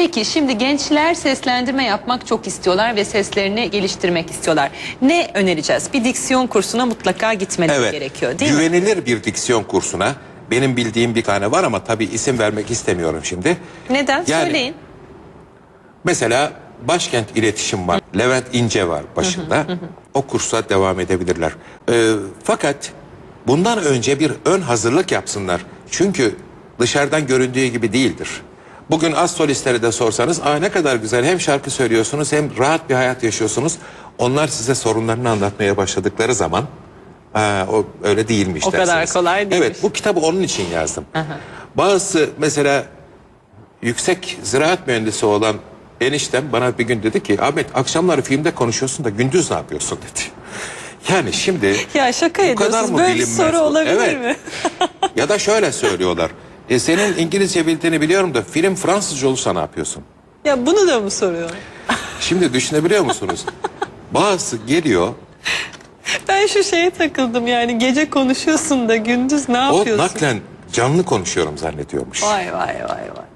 Peki şimdi gençler seslendirme yapmak çok istiyorlar ve seslerini geliştirmek istiyorlar. Ne önereceğiz? Bir diksiyon kursuna mutlaka gitmeleri Evet. gerekiyor değil mi? Güvenilir bir diksiyon kursuna benim bildiğim bir tane var ama tabii isim vermek istemiyorum şimdi. Neden? Yani- Söyleyin. Mesela Başkent İletişim var. Levent İnce var başında. O kursa devam edebilirler. Ee, fakat bundan önce bir ön hazırlık yapsınlar. Çünkü dışarıdan göründüğü gibi değildir. Bugün az solistlere de sorsanız Aa, ne kadar güzel hem şarkı söylüyorsunuz hem rahat bir hayat yaşıyorsunuz. Onlar size sorunlarını anlatmaya başladıkları zaman Aa, o öyle değilmiş O kadar dersiniz. kolay değilmiş. Evet bu kitabı onun için yazdım. Bazısı mesela yüksek ziraat mühendisi olan eniştem bana bir gün dedi ki Ahmet akşamları filmde konuşuyorsun da gündüz ne yapıyorsun dedi. Yani şimdi Ya şaka bu kadar ediyorsunuz. mı Böyle bir bilinmez soru bu? olabilir Evet. mi? ya da şöyle söylüyorlar. E senin İngilizce bildiğini biliyorum da film Fransızca olursa ne yapıyorsun? Ya bunu da mı soruyor? Şimdi düşünebiliyor musunuz? Bazısı geliyor Ben şu şeye takıldım yani gece konuşuyorsun da gündüz ne o yapıyorsun? naklen canlı konuşuyorum zannediyormuş. Vay vay vay vay.